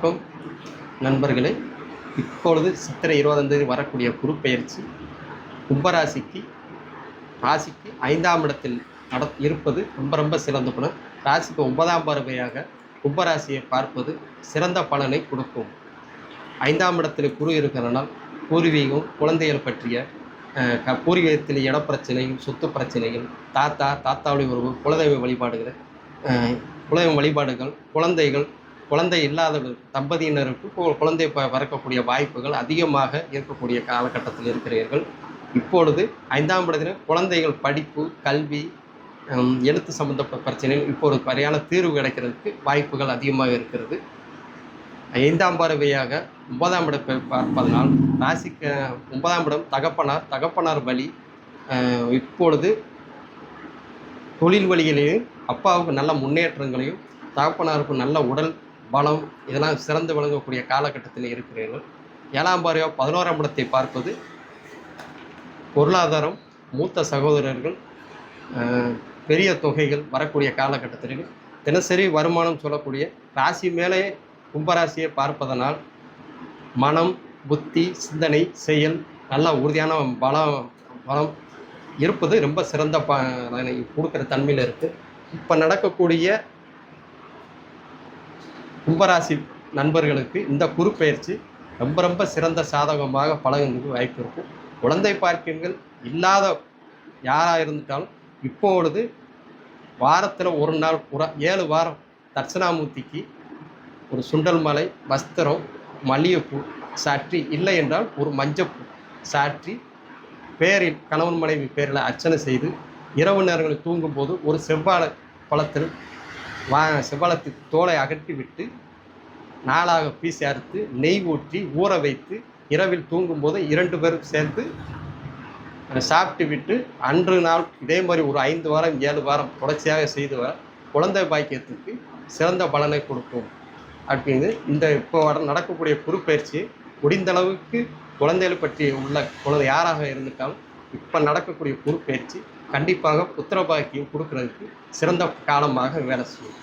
வணக்கம். நண்பர்களே இப்பொழுது சித்திரை இருபதாம் தேதி வரக்கூடிய குருப்பெயர்ச்சி கும்பராசிக்கு ராசிக்கு ஐந்தாம் இடத்தில் நட இருப்பது ரொம்ப ரொம்ப சிறந்த பலன் ராசிக்கு ஒன்பதாம் பார்வையாக கும்பராசியை பார்ப்பது சிறந்த பலனை கொடுக்கும். ஐந்தாம் இடத்தில் குரு இருக்கிறனால் பூர்வீகம் குழந்தைகள் பற்றிய க பூர்வீகத்தில் இடப்பிரச்சனையும் சொத்து பிரச்சனைகள் தாத்தா தாத்தாவுடைய உறவு குலதெய்வ வழிபாடுகள் குலதெய்வ வழிபாடுகள் குழந்தைகள் குழந்தை இல்லாத தம்பதியினருக்கு குழந்தை பறக்கக்கூடிய பிறக்கக்கூடிய வாய்ப்புகள் அதிகமாக இருக்கக்கூடிய காலகட்டத்தில் இருக்கிறீர்கள். இப்பொழுது ஐந்தாம் படத்தில் குழந்தைகள் படிப்பு கல்வி எழுத்து சம்பந்தப்பட்ட பிரச்சனைகள் இப்போ ஒரு சரியான தீர்வு கிடைக்கிறதுக்கு வாய்ப்புகள் அதிகமாக இருக்கிறது. ஐந்தாம் பார்வையாக ஒன்பதாம் இடத்தை பார்ப்பதனால் ராசிக்கு ஒன்பதாம் இடம் தகப்பனார் தகப்பனார் வழி இப்பொழுது தொழில் வழியிலேயும் அப்பாவுக்கு நல்ல முன்னேற்றங்களையும் தகப்பனாருக்கு நல்ல உடல் பலம் இதெல்லாம் சிறந்து விளங்கக்கூடிய காலகட்டத்தில் இருக்கிறீர்கள். ஏழாம் பார்வையாக பதினோராம் இடத்தை பார்ப்பது பொருளாதாரம் மூத்த சகோதரர்கள் பெரிய தொகைகள் வரக்கூடிய காலகட்டத்தில் தினசரி வருமானம் சொல்லக்கூடிய ராசி மேலே கும்பராசியை பார்ப்பதனால் மனம் புத்தி சிந்தனை செயல் நல்ல உறுதியான பலம் பலம் இருப்பது ரொம்ப சிறந்த ப கொடுக்குற தன்மையில் இருக்குது இப்போ நடக்கக்கூடிய கும்பராசி நண்பர்களுக்கு இந்த குறுப்பெயர்ச்சி ரொம்ப ரொம்ப சிறந்த சாதகமாக பழகுறதுக்கு வாய்ப்பு இருக்கும் குழந்தை பார்க்கங்கள் இல்லாத யாராக இருந்துட்டாலும் இப்பொழுது வாரத்தில் ஒரு நாள் ஒரு ஏழு வாரம் தட்சிணாமூர்த்திக்கு ஒரு சுண்டல் மலை வஸ்திரம் மல்லிகைப்பூ சாற்றி இல்லை என்றால் ஒரு மஞ்சப்பூ சாற்றி பேரில் கணவன் மனைவி பேரில் அர்ச்சனை செய்து இரவு நேரங்களில் தூங்கும்போது ஒரு செவ்வாழை பழத்தில் வா செவ்வளத்து தோலை அகற்றி விட்டு நாளாக பீசி அறுத்து நெய் ஊற்றி ஊற வைத்து இரவில் தூங்கும்போது இரண்டு பேரும் சேர்ந்து சாப்பிட்டு விட்டு அன்று நாள் இதே மாதிரி ஒரு ஐந்து வாரம் ஏழு வாரம் தொடர்ச்சியாக செய்து வர குழந்தை பாக்கியத்துக்கு சிறந்த பலனை கொடுக்கும். அப்படின்னு இந்த இப்போ வர நடக்கக்கூடிய குறுப்பயிற்சி முடிந்தளவுக்கு குழந்தைகள் பற்றி உள்ள குழந்தை யாராக இருந்துட்டாலும் இப்போ நடக்கக்கூடிய குறுப்பயிற்சி கண்டிப்பாக புத்திர பாக்கியம் கொடுக்கறதுக்கு சிறந்த காலமாக வேலை செய்யும்.